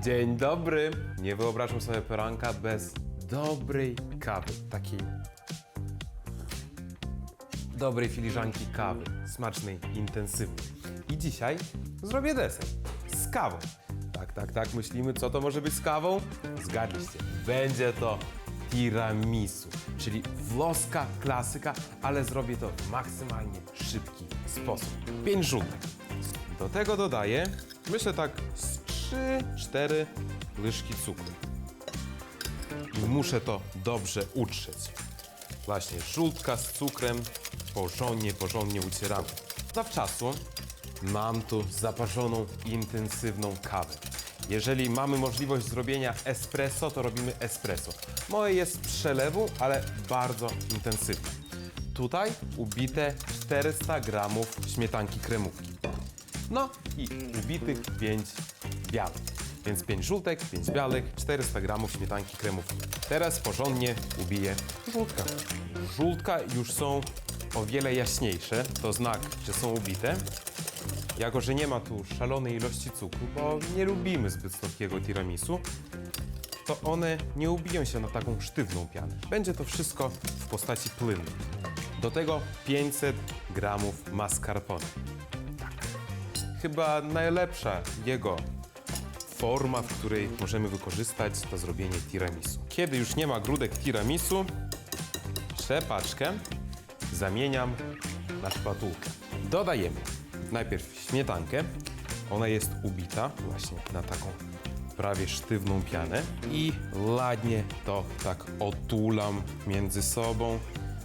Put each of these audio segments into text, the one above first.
Dzień dobry! Nie wyobrażam sobie poranka bez dobrej kawy. Takiej dobrej filiżanki kawy. Smacznej, intensywnej. I dzisiaj zrobię deser z kawą. Tak, tak, tak, myślimy, co to może być z kawą? Zgadliście. Będzie to tiramisu, czyli włoska klasyka, ale zrobię to w maksymalnie szybki sposób. Pięć żółtek. Do tego dodaję, myślę tak z 3-4 łyżki cukru. I muszę to dobrze utrzeć. Właśnie żółtka z cukrem porządnie, porządnie ucieramy. Zawczasu mam tu zaparzoną, intensywną kawę. Jeżeli mamy możliwość zrobienia espresso, to robimy espresso. Moje jest przelewu, ale bardzo intensywne. Tutaj ubite 400 gramów śmietanki kremówki. No i ubitych 5 białek. Więc 5 żółtek, 5 białek, 400 gramów śmietanki kremówki. Teraz porządnie ubiję żółtka. Żółtka już są o wiele jaśniejsze, to znak, że są ubite. Jako, że nie ma tu szalonej ilości cukru, bo nie lubimy zbyt słodkiego tiramisu, to one nie ubiją się na taką sztywną pianę. Będzie to wszystko w postaci płynu. Do tego 500 gramów mascarpone chyba najlepsza jego forma, w której możemy wykorzystać to zrobienie tiramisu. Kiedy już nie ma grudek tiramisu, trzepaczkę zamieniam na szpatułkę. Dodajemy najpierw śmietankę. Ona jest ubita właśnie na taką prawie sztywną pianę i ładnie to tak otulam między sobą,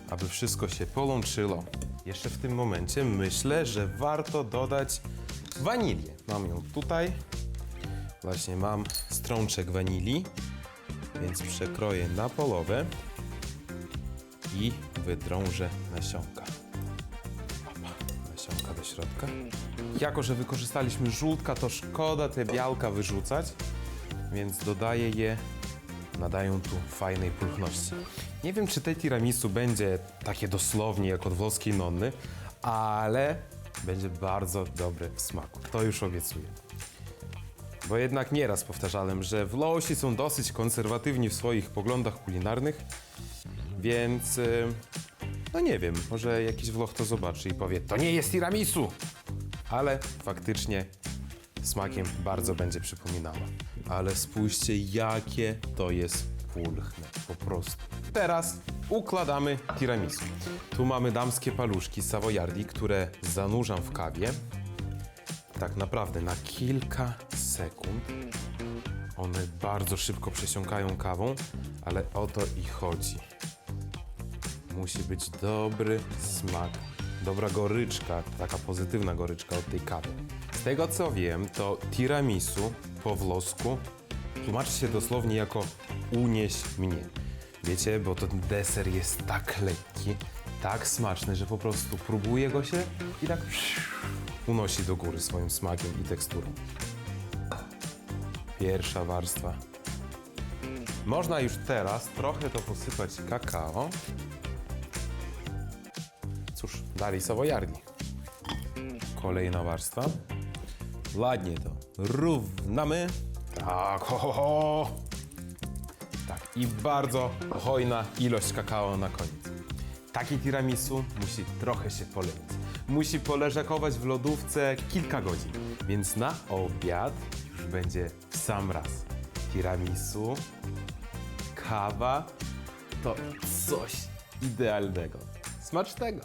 aby wszystko się połączyło. Jeszcze w tym momencie myślę, że warto dodać wanilię. Mam ją tutaj. Właśnie mam strączek wanilii, więc przekroję na połowę i wydrążę nasionka. Opa, nasionka do środka. Jako, że wykorzystaliśmy żółtka, to szkoda te białka wyrzucać, więc dodaję je, nadają tu fajnej pulchności. Nie wiem, czy te tiramisu będzie takie dosłownie jak od włoskiej nonny, ale będzie bardzo dobre w smaku. To już obiecuję. Bo jednak nieraz powtarzałem, że Włosi są dosyć konserwatywni w swoich poglądach kulinarnych, więc y, no nie wiem, może jakiś Włoch to zobaczy i powie, to nie jest tiramisu! Ale faktycznie smakiem bardzo będzie przypominało. Ale spójrzcie, jakie to jest pulchne, po prostu. Teraz układamy tiramisu. Tu mamy damskie paluszki z Savoiardi, które zanurzam w kawie. Tak naprawdę na kilka sekund. One bardzo szybko przesiąkają kawą, ale o to i chodzi. Musi być dobry smak, dobra goryczka, taka pozytywna goryczka od tej kawy. Z tego co wiem, to tiramisu po włosku tłumaczy się dosłownie jako unieś mnie. Wiecie, bo ten deser jest tak lekki, tak smaczny, że po prostu próbuje go się i tak unosi do góry swoim smakiem i teksturą. Pierwsza warstwa. Można już teraz trochę to posypać kakao. Cóż, dalej Savoiardi. Kolejna warstwa. Ładnie to równamy. Tak, ho, ho, ho. Tak, i bardzo hojna ilość kakao na koniec. Taki tiramisu musi trochę się polenić. Musi poleżakować w lodówce kilka godzin, więc na obiad już będzie w sam raz. Tiramisu, kawa to coś idealnego. Smacznego!